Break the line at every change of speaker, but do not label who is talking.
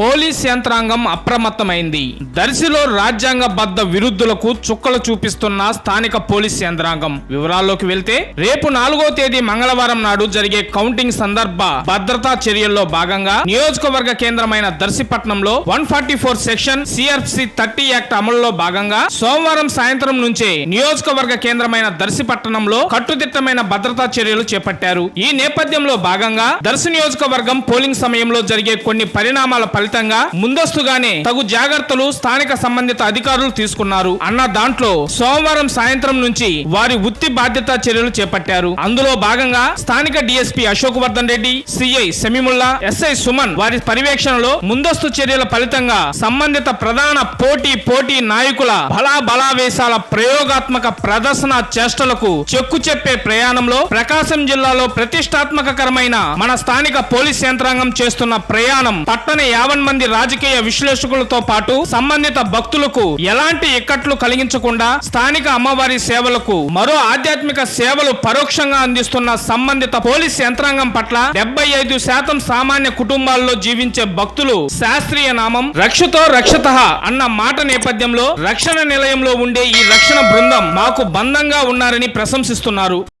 Police యంత్రాంగం అప్రమత్తమైంది. దర్శిలో రాజ్యాంగబద్ధ విరుద్ధులకు చుక్కలు చూపిస్తున్న స్థానిక పోలీస్ యంత్రాంగం. వివరాల్లోకి వెళ్తే రేపు నాలుగో తేదీ మంగళవారం నాడు జరిగే కౌంటింగ్ సందర్భ భద్రతా చర్యల్లో భాగంగా నియోజకవర్గ కేంద్రమైన దర్శిపట్నంలో one forty four section CRC thirty act అమలులో భాగంగా సోమవారం సాయంత్రం నుంచే నియోజకవర్గ కేంద్రమైన దర్శిపట్టణంలో కట్టుదిట్టమైన భద్రతా చర్యలు చేపట్టారు. ఈ నేపథ్యంలో భాగంగా దర్శి నియోజకవర్గం పోలింగ్ సమయంలో జరిగే కొన్ని పరిణామాల ఫలితంగా ముందస్తుగానే తగు జాగ్రత్తలు స్థానిక సంబంధిత అధికారులు తీసుకున్నారు. అన్న దాంట్లో సోమవారం సాయంత్రం నుంచి వారి వృత్తి బాధ్యత చర్యలు చేపట్టారు. అందులో భాగంగా స్థానిక DSP Ashok Vardhan Reddy CI Semimulla SI Suman వారి పర్యవేక్షణలో ముందస్తు చర్యల ఫలితంగా సంబంధిత ప్రధాన పోటీ పోటీ నాయకుల బలా బలావేశాల ప్రయోగాత్మక ప్రదర్శన చేష్టలకు చెక్కు చెప్పే ప్రయాణంలో ప్రకాశం జిల్లాలో ప్రతిష్టాత్మకకరమైన మన స్థానిక పోలీస్ యంత్రాంగం చేస్తున్న ప్రయాణం పట్టణ యావన్ మంది రాజకీయ విశ్లేషకులతో పాటు సంబంధిత భక్తులకు ఎలాంటి ఇక్కట్లు కలిగించకుండా స్థానిక అమ్మవారి సేవలకు మరో ఆధ్యాత్మిక సేవలు పరోక్షంగా అందిస్తున్న సంబంధిత పోలీస్ యంత్రాంగం పట్ల డెబ్బై ఐదు శాతం సామాన్య కుటుంబాల్లో జీవించే భక్తులు శాస్త్రీయ నామం రక్షతో రక్షత అన్న మాట నేపథ్యంలో రక్షణ నిలయంలో ఉండే ఈ రక్షణ బృందం మాకు బంధంగా ఉన్నారని ప్రశంసిస్తున్నారు.